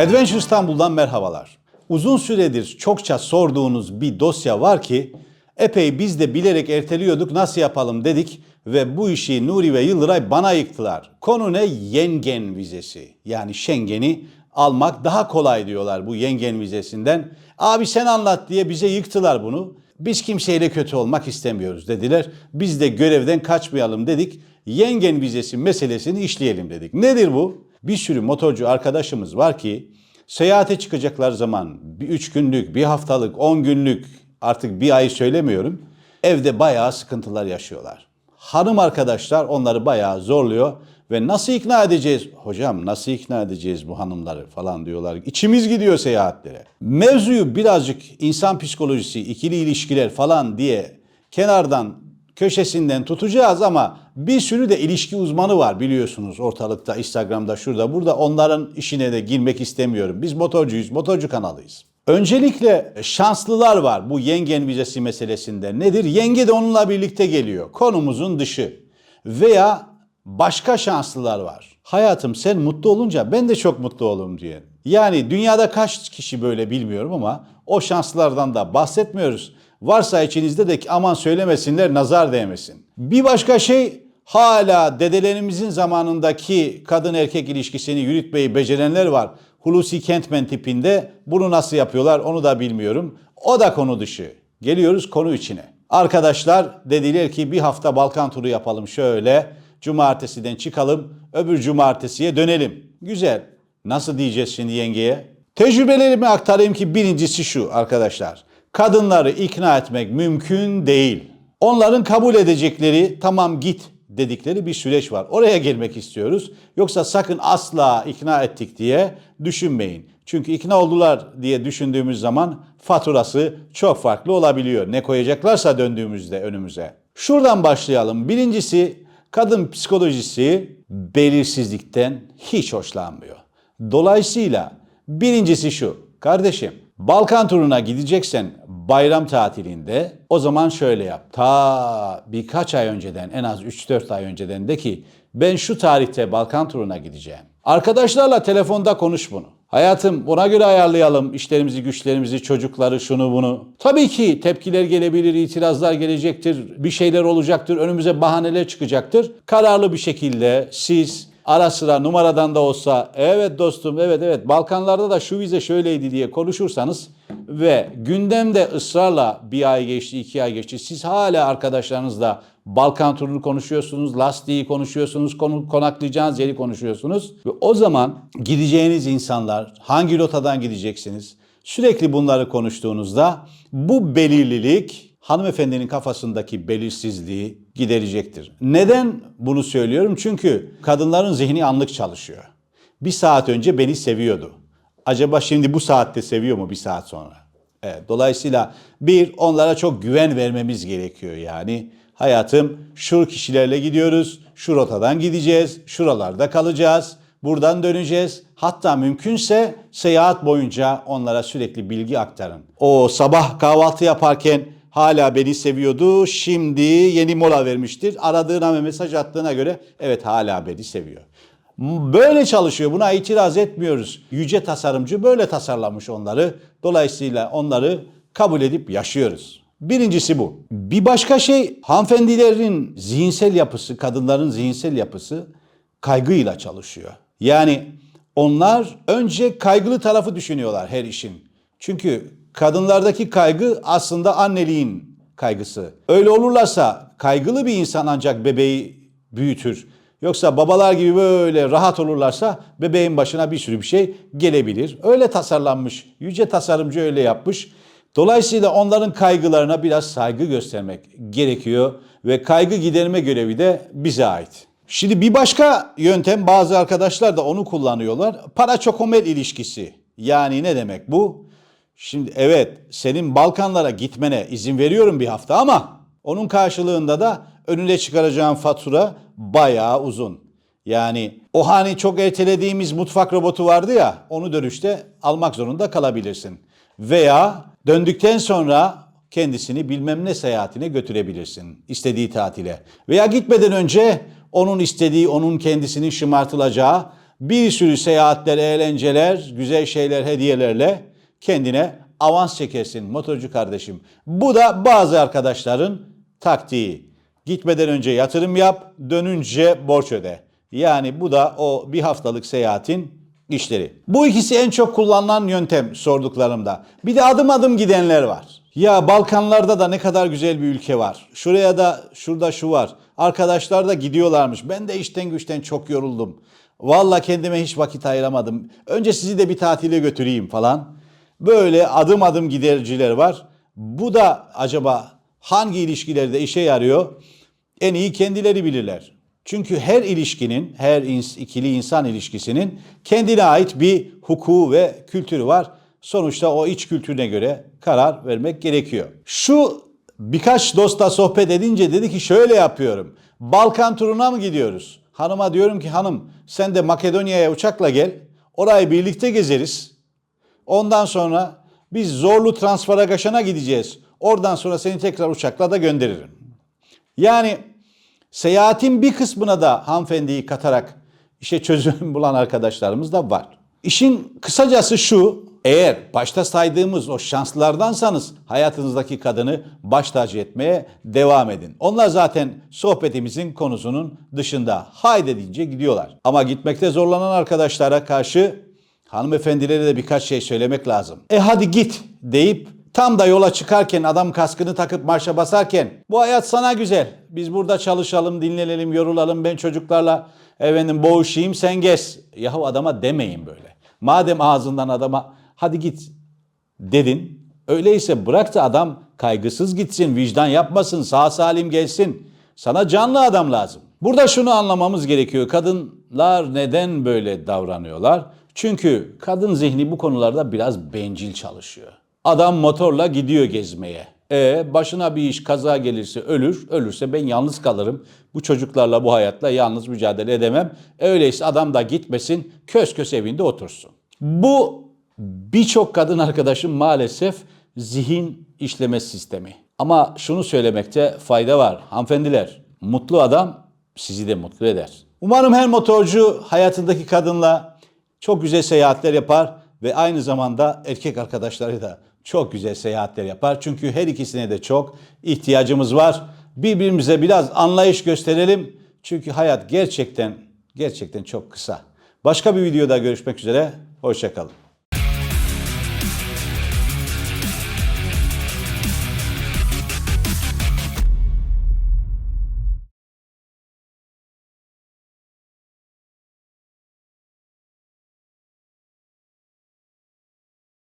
Adventure İstanbul'dan merhabalar. Uzun süredir çokça sorduğunuz bir dosya var ki epey biz de bilerek erteliyorduk nasıl yapalım dedik ve bu işi Nuri ve Yıldıray bana yıktılar. Konu ne? Yengen vizesi. Yani Schengen'i almak daha kolay diyorlar bu yengen vizesinden. Abi sen anlat diye bize yıktılar bunu. Biz kimseyle kötü olmak istemiyoruz dediler. Biz de görevden kaçmayalım dedik. Yengen vizesi meselesini işleyelim dedik. Nedir bu? Bir sürü motorcu arkadaşımız var ki seyahate çıkacaklar zaman bir üç günlük, bir haftalık, on günlük artık bir ay söylemiyorum. Evde bayağı sıkıntılar yaşıyorlar. Hanım arkadaşlar onları bayağı zorluyor ve nasıl ikna edeceğiz? Hocam nasıl ikna edeceğiz bu hanımları falan diyorlar. İçimiz gidiyor seyahatlere. Mevzuyu birazcık insan psikolojisi, ikili ilişkiler falan diye kenardan köşesinden tutacağız ama bir sürü de ilişki uzmanı var biliyorsunuz ortalıkta, Instagram'da, şurada, burada. Onların işine de girmek istemiyorum. Biz motorcuyuz, motorcu kanalıyız. Öncelikle şanslılar var bu yengen vizesi meselesinde. Nedir? Yenge de onunla birlikte geliyor. Konumuzun dışı. Veya başka şanslılar var. Hayatım sen mutlu olunca ben de çok mutlu olurum diye. Yani dünyada kaç kişi böyle bilmiyorum ama o şanslılardan da bahsetmiyoruz. Varsa içinizde de aman söylemesinler nazar değmesin. Bir başka şey hala dedelerimizin zamanındaki kadın erkek ilişkisini yürütmeyi becerenler var. Hulusi Kentmen tipinde bunu nasıl yapıyorlar onu da bilmiyorum. O da konu dışı. Geliyoruz konu içine. Arkadaşlar dediler ki bir hafta Balkan turu yapalım şöyle. Cumartesiden çıkalım öbür cumartesiye dönelim. Güzel. Nasıl diyeceğiz şimdi yengeye? Tecrübelerimi aktarayım ki birincisi şu arkadaşlar. Kadınları ikna etmek mümkün değil. Onların kabul edecekleri tamam git dedikleri bir süreç var. Oraya gelmek istiyoruz. Yoksa sakın asla ikna ettik diye düşünmeyin. Çünkü ikna oldular diye düşündüğümüz zaman faturası çok farklı olabiliyor. Ne koyacaklarsa döndüğümüzde önümüze. Şuradan başlayalım. Birincisi kadın psikolojisi belirsizlikten hiç hoşlanmıyor. Dolayısıyla birincisi şu. Kardeşim Balkan turuna gideceksen bayram tatilinde o zaman şöyle yap. Ta birkaç ay önceden en az 3-4 ay önceden de ki ben şu tarihte Balkan turuna gideceğim. Arkadaşlarla telefonda konuş bunu. Hayatım ona göre ayarlayalım işlerimizi, güçlerimizi, çocukları, şunu bunu. Tabii ki tepkiler gelebilir, itirazlar gelecektir, bir şeyler olacaktır, önümüze bahaneler çıkacaktır. Kararlı bir şekilde siz ara sıra numaradan da olsa evet dostum evet evet Balkanlarda da şu vize şöyleydi diye konuşursanız ve gündemde ısrarla bir ay geçti iki ay geçti siz hala arkadaşlarınızla Balkan turunu konuşuyorsunuz, lastiği konuşuyorsunuz, konu, konaklayacağınız yeri konuşuyorsunuz. Ve o zaman gideceğiniz insanlar, hangi rotadan gideceksiniz? Sürekli bunları konuştuğunuzda bu belirlilik hanımefendinin kafasındaki belirsizliği giderecektir. Neden bunu söylüyorum? Çünkü kadınların zihni anlık çalışıyor. Bir saat önce beni seviyordu. Acaba şimdi bu saatte seviyor mu bir saat sonra? Evet, dolayısıyla bir onlara çok güven vermemiz gerekiyor yani. Hayatım şu kişilerle gidiyoruz, şu rotadan gideceğiz, şuralarda kalacağız, buradan döneceğiz. Hatta mümkünse seyahat boyunca onlara sürekli bilgi aktarın. O sabah kahvaltı yaparken hala beni seviyordu. Şimdi yeni mola vermiştir. Aradığına ve mesaj attığına göre evet hala beni seviyor. Böyle çalışıyor. Buna itiraz etmiyoruz. Yüce tasarımcı böyle tasarlamış onları. Dolayısıyla onları kabul edip yaşıyoruz. Birincisi bu. Bir başka şey hanımefendilerin zihinsel yapısı, kadınların zihinsel yapısı kaygıyla çalışıyor. Yani onlar önce kaygılı tarafı düşünüyorlar her işin. Çünkü kadınlardaki kaygı aslında anneliğin kaygısı. Öyle olurlarsa kaygılı bir insan ancak bebeği büyütür. Yoksa babalar gibi böyle rahat olurlarsa bebeğin başına bir sürü bir şey gelebilir. Öyle tasarlanmış. Yüce tasarımcı öyle yapmış. Dolayısıyla onların kaygılarına biraz saygı göstermek gerekiyor ve kaygı giderme görevi de bize ait. Şimdi bir başka yöntem bazı arkadaşlar da onu kullanıyorlar. Para çokomel ilişkisi. Yani ne demek bu? Şimdi evet senin Balkanlara gitmene izin veriyorum bir hafta ama onun karşılığında da önüne çıkaracağın fatura bayağı uzun. Yani o hani çok ertelediğimiz mutfak robotu vardı ya onu dönüşte almak zorunda kalabilirsin. Veya döndükten sonra kendisini bilmem ne seyahatine götürebilirsin. istediği tatile. Veya gitmeden önce onun istediği, onun kendisinin şımartılacağı Bir sürü seyahatler, eğlenceler, güzel şeyler, hediyelerle kendine avans çekersin motorcu kardeşim. Bu da bazı arkadaşların taktiği. Gitmeden önce yatırım yap, dönünce borç öde. Yani bu da o bir haftalık seyahatin işleri. Bu ikisi en çok kullanılan yöntem sorduklarımda. Bir de adım adım gidenler var. Ya Balkanlarda da ne kadar güzel bir ülke var. Şuraya da şurada şu var. Arkadaşlar da gidiyorlarmış. Ben de işten güçten çok yoruldum. Valla kendime hiç vakit ayıramadım. Önce sizi de bir tatile götüreyim falan. Böyle adım adım giderciler var. Bu da acaba hangi ilişkilerde işe yarıyor? En iyi kendileri bilirler. Çünkü her ilişkinin, her ikili insan ilişkisinin kendine ait bir hukuku ve kültürü var. Sonuçta o iç kültürüne göre karar vermek gerekiyor. Şu birkaç dostla sohbet edince dedi ki şöyle yapıyorum. Balkan turuna mı gidiyoruz? Hanıma diyorum ki hanım sen de Makedonya'ya uçakla gel. Orayı birlikte gezeriz. Ondan sonra biz Zorlu Transfaragaşan'a gideceğiz. Oradan sonra seni tekrar uçakla da gönderirim. Yani seyahatin bir kısmına da hanımefendiyi katarak işe çözüm bulan arkadaşlarımız da var. İşin kısacası şu, eğer başta saydığımız o şanslılardansanız hayatınızdaki kadını baş tacı etmeye devam edin. Onlar zaten sohbetimizin konusunun dışında. Haydi deyince gidiyorlar. Ama gitmekte zorlanan arkadaşlara karşı hanımefendilere de birkaç şey söylemek lazım. E hadi git deyip tam da yola çıkarken adam kaskını takıp marşa basarken bu hayat sana güzel. Biz burada çalışalım, dinlenelim, yorulalım. Ben çocuklarla efendim boğuşayım sen gez. Yahu adama demeyin böyle. Madem ağzından adama hadi git dedin. Öyleyse bırak da adam kaygısız gitsin, vicdan yapmasın, sağ salim gelsin. Sana canlı adam lazım. Burada şunu anlamamız gerekiyor. Kadınlar neden böyle davranıyorlar? Çünkü kadın zihni bu konularda biraz bencil çalışıyor. Adam motorla gidiyor gezmeye. E başına bir iş kaza gelirse ölür, ölürse ben yalnız kalırım. Bu çocuklarla bu hayatla yalnız mücadele edemem. Öyleyse adam da gitmesin, kös kös evinde otursun. Bu birçok kadın arkadaşım maalesef zihin işleme sistemi. Ama şunu söylemekte fayda var. Hanımefendiler, mutlu adam sizi de mutlu eder. Umarım her motorcu hayatındaki kadınla çok güzel seyahatler yapar ve aynı zamanda erkek arkadaşları da çok güzel seyahatler yapar. Çünkü her ikisine de çok ihtiyacımız var. Birbirimize biraz anlayış gösterelim. Çünkü hayat gerçekten gerçekten çok kısa. Başka bir videoda görüşmek üzere. Hoşçakalın.